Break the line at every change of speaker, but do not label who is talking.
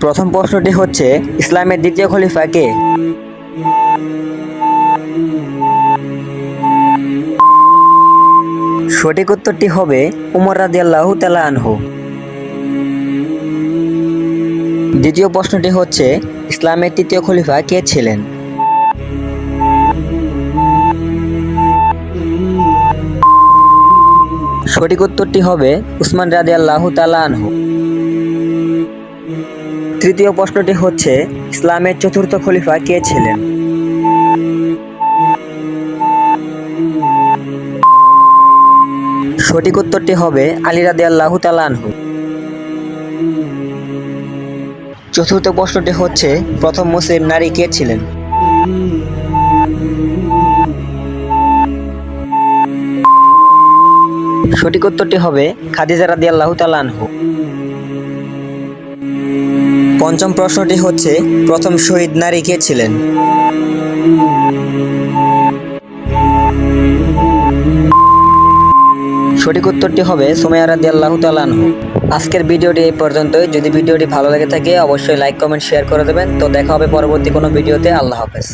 প্রথম প্রশ্নটি হচ্ছে, ইসলামের দ্বিতীয় খলিফা কে? সঠিক উত্তরটি হবে উমর রাদি আল্লাহ তালা আনহু। দ্বিতীয় প্রশ্নটি হচ্ছে, ইসলামের তৃতীয় খলিফা কে ছিলেন? সঠিক উত্তরটি হবে উসমান রাদি আল্লাহ তালা আনহু। তৃতীয় প্রশ্নটি হচ্ছে, ইসলামের চতুর্থ খলিফা কে ছিলেন? সঠিক উত্তরটি হবে আলী রাদি আল্লাহ তালানহু চতুর্থ প্রশ্নটি হচ্ছে, প্রথম মুসলিম নারী কে ছিলেন? সঠিক উত্তরটি হবে খাদিজা রাদি আল্লাহ তালানহু পঞ্চম প্রশ্নটি হচ্ছে, প্রথম শহীদ নারী কে ছিলেন? সঠিক উত্তরটি হবে সুমাইয়া রাদি আল্লাহ তালানহু আজকের ভিডিওটি এই পর্যন্তই। যদি ভিডিওটি ভালো লেগে থাকে, অবশ্যই লাইক, কমেন্ট, শেয়ার করে দেবেন। তো দেখা হবে পরবর্তী কোনো ভিডিওতে। আল্লাহ হাফেজ।